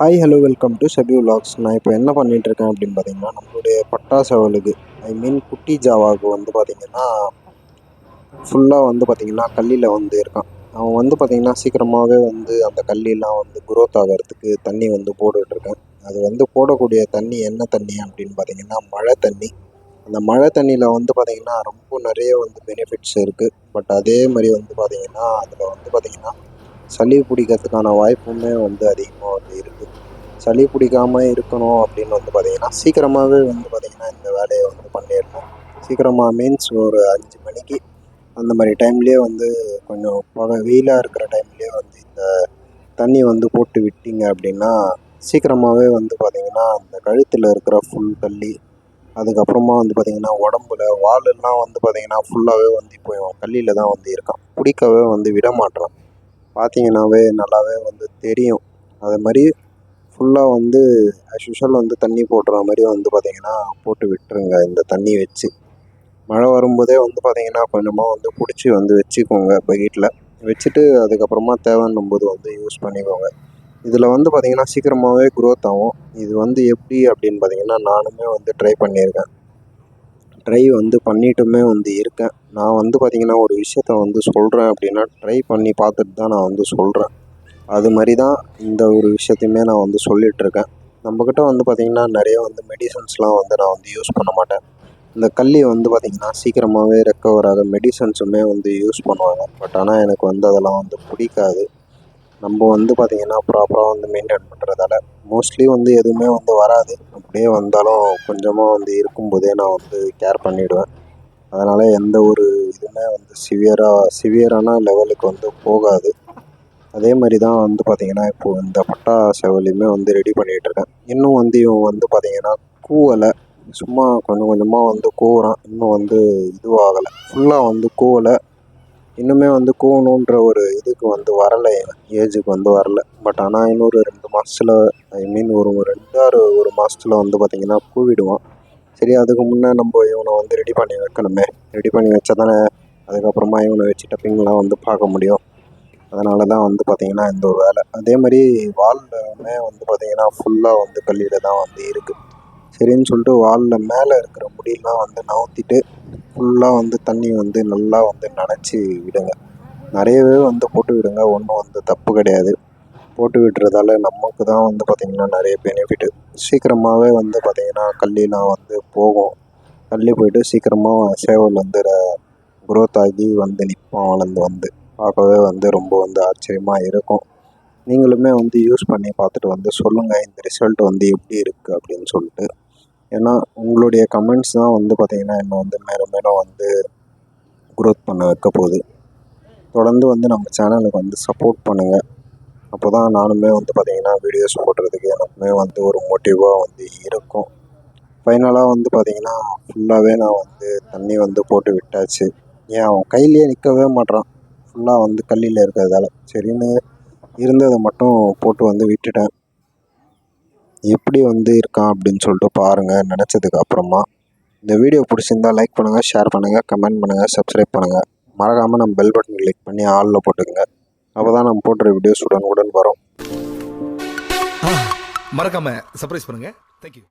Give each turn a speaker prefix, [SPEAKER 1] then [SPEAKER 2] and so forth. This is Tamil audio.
[SPEAKER 1] Hi hello welcome to Sabi logs நான் இப்போ என்ன பண்ணிட்டு இருக்கேன் அப்படின்னு பார்த்தீங்கன்னா நம்மளுடைய பட்டாசு அவளுக்கு ஐ மீன் குட்டி ஜாவாவுக்கு வந்து பார்த்தீங்கன்னா ஃபுல்லாக வந்து பார்த்திங்கன்னா கல்லில் வந்து இருக்கான். அவன் வந்து பார்த்தீங்கன்னா சீக்கிரமாகவே வந்து அந்த கல்லிலாம் வந்து குரோத் ஆகிறதுக்கு தண்ணி வந்து போட்டுட்ருக்கேன் அது வந்து போடக்கூடிய தண்ணி என்ன தண்ணி அப்படின்னு பார்த்தீங்கன்னா மழை தண்ணி. அந்த மழை தண்ணியில் வந்து பார்த்தீங்கன்னா ரொம்ப நிறைய வந்து பெனிஃபிட்ஸ் இருக்குது பட் அதே மாதிரி வந்து பார்த்திங்கன்னா அதில் வந்து பார்த்திங்கன்னா சளி பிடிக்கிறதுக்கான வாய்ப்புமே வந்து அதிகமாக வந்து இருக்குது சளி பிடிக்காமல் இருக்கணும் அப்படின்னு வந்து பார்த்திங்கன்னா சீக்கிரமாகவே வந்து பார்த்திங்கன்னா இந்த வேலையை வந்து பண்ணிடணும். சீக்கிரமாக மீன்ஸ் ஒரு அஞ்சு மணிக்கு அந்த மாதிரி டைம்லேயே வந்து கொஞ்சம் பக வெயிலாக இருக்கிற டைம்லேயே வந்து இந்த தண்ணி வந்து போட்டு விட்டீங்க அப்படின்னா சீக்கிரமாகவே வந்து பார்த்திங்கன்னா அந்த கழுத்தில் இருக்கிற ஃபுல் கள்ளி அதுக்கப்புறமா வந்து பார்த்திங்கன்னா உடம்புல வாலெல்லாம் வந்து பார்த்திங்கன்னா ஃபுல்லாகவே வந்து இப்போ கல்லியில் தான் வந்து இருக்கான். பிடிக்கவே வந்து விட மாட்டேறான் பார்த்தீங்கன்னாவே நல்லாவே வந்து தெரியும். அது மாதிரி ஃபுல்லாக வந்து ஆஸ் யூஷுவல் வந்து தண்ணி போடுற மாதிரி வந்து பார்த்திங்கன்னா போட்டு விட்டுருங்க. இந்த தண்ணி வச்சு. மழை வரும்போதே வந்து பார்த்திங்கன்னா கொஞ்சமாக வந்து பிடிச்சி வந்து வச்சுக்கோங்க பக்கெட்டில் வச்சுட்டு அதுக்கப்புறமா தேவைன்னும் போது வந்து யூஸ் பண்ணிக்கோங்க. இதில் வந்து பார்த்திங்கன்னா சீக்கிரமாகவே க்ரோத் ஆகும். இது வந்து எப்படி அப்படின்னு பார்த்தீங்கன்னா நானுமே வந்து ட்ரை பண்ணியிருக்கேன். ட்ரை வந்து பண்ணிட்டுமே வந்து இருக்கேன். நான் வந்து பார்த்திங்கன்னா ஒரு விஷயத்த வந்து சொல்கிறேன் அப்படின்னா ட்ரை பண்ணி பார்த்துட்டு தான் நான் வந்து சொல்கிறேன் அது மாதிரி தான் இந்த ஒரு விஷயத்தையுமே நான் வந்து சொல்லிகிட்ருக்கேன் நம்மக்கிட்ட வந்து பார்த்திங்கன்னா நிறைய வந்து மெடிசன்ஸ்லாம் வந்து நான் வந்து யூஸ் பண்ண மாட்டேன். இந்த கல்லி வந்து பார்த்திங்கன்னா சீக்கிரமாகவே ரெக்கவர் ஆக மெடிசன்ஸுமே வந்து யூஸ் பண்ணுவாங்க. பட் ஆனால் எனக்கு வந்து அதெல்லாம் வந்து பிடிக்காது. நம்ம வந்து பார்த்திங்கன்னா ப்ராப்பராக வந்து மெயின்டைன் பண்ணுறதால மோஸ்ட்லி வந்து எதுவுமே வந்து வராது. அப்படியே வந்தாலும் கொஞ்சமாக வந்து இருக்கும்போதே நான் வந்து கேர் பண்ணிவிடுவேன் அதனால் எந்த ஒரு இதுவுமே வந்து சிவியராக சிவியரான லெவலுக்கு வந்து போகாது. அதே மாதிரி தான் வந்து பார்த்திங்கன்னா இப்போது இந்த பட்டா செவலையுமே வந்து ரெடி பண்ணிகிட்டு இருக்கேன். இன்னும் வந்து இவன் வந்து பார்த்திங்கன்னா கூவலை சும்மா கொஞ்சம் கொஞ்சமாக வந்து கூவுறான். இன்னும் வந்து இதுவாகலை. ஃபுல்லாக வந்து கூவலை. இன்னுமே வந்து கூவணுன்ற ஒரு இதுக்கு வந்து வரலை ஏஜுக்கு வந்து வரல. பட் ஆனால் இன்னொரு ரெண்டு மாதத்துல ஐ மீன் ஒரு ரெண்டாறு ஒரு மாதத்துல வந்து பார்த்திங்கன்னா கூவிடுவான். சரி அதுக்கு முன்னே நம்ம இவனை வந்து ரெடி பண்ணி வைக்கணுமே. ரெடி பண்ணி வச்சா தானே அதுக்கப்புறமா இவனை வச்சு டப்பிங்லாம் வந்து பார்க்க முடியும். அதனால தான் வந்து பார்த்திங்கன்னா இந்த ஒரு வேலை. அதே மாதிரி வால்லுமே வந்து பார்த்திங்கன்னா ஃபுல்லாக வந்து கல்லியில் தான் வந்து இருக்குது சரின்னு சொல்லிட்டு வாலில் மேலே இருக்கிற முடியெல்லாம் வந்து நவுத்திட்டு ஃபுல்லாக வந்து தண்ணி வந்து நல்லா வந்து நனைச்சி விடுங்க. நிறையவே வந்து போட்டு விடுங்க. ஒன்றும் வந்து தப்பு கிடையாது. போட்டு விடுறதால நமக்கு தான் வந்து பார்த்திங்கன்னா நிறைய பெனிஃபிட்டு சீக்கிரமாகவே வந்து பார்த்திங்கன்னா கல்லிலாம் வந்து போகும். கல்லி போயிட்டு சீக்கிரமாக சேவல் வந்து க்ரோத் ஆகி வந்து நிற்பான் வளர்ந்து வந்து. பார்க்கவே வந்து ரொம்ப வந்து ஆச்சரியமாக இருக்கும். நீங்களுமே வந்து யூஸ் பண்ணி பார்த்துட்டு வந்து சொல்லுங்கள் இந்த ரிசல்ட் வந்து எப்படி இருக்குது அப்படின்னு சொல்லிட்டு. ஏன்னா உங்களுடைய கமெண்ட்ஸ் தான் வந்து பார்த்திங்கன்னா என்னை வந்து மேலும் மேலும் வந்து க்ரோத் பண்ண வைக்க போகுது. தொடர்ந்து வந்து நம்ம சேனலுக்கு வந்து சப்போர்ட் பண்ணுங்கள் அப்போ தான் நானுமே வந்து பார்த்திங்கன்னா வீடியோஸ் போடுறதுக்கு எனக்குமே வந்து ஒரு மோட்டிவாக வந்து இருக்கும். ஃபைனலாக வந்து பார்த்திங்கன்னா ஃபுல்லாகவே நான் வந்து தண்ணி வந்து போட்டு விட்டாச்சு. ஏன் அவன் கையிலேயே நிற்கவே மாட்றான். ஃபுல்லாக வந்து கல்லில் இருக்கிறதால. சரின்னு இருந்ததை மட்டும் போட்டு வந்து விட்டுட்டேன். எப்படி வந்து இருக்கான் அப்படின்னு சொல்லிட்டு பாருங்கள் நினச்சதுக்கு அப்புறமா. இந்த வீடியோ பிடிச்சிருந்தா லைக் பண்ணுங்கள் ஷேர் பண்ணுங்கள் கமெண்ட் பண்ணுங்கள் சப்ஸ்கிரைப் பண்ணுங்கள் மறக்காமல் நம்ம பெல் பட்டன் கிளிக் பண்ணி ஆளில் போட்டுக்கோங்க. அப்போ தான் நம்ம போடுற வீடியோஸ் உடனுக்குடன் வரும்.
[SPEAKER 2] மறக்காம சர்ப்ரைஸ் பண்ணுங்கள் தேங்க்யூ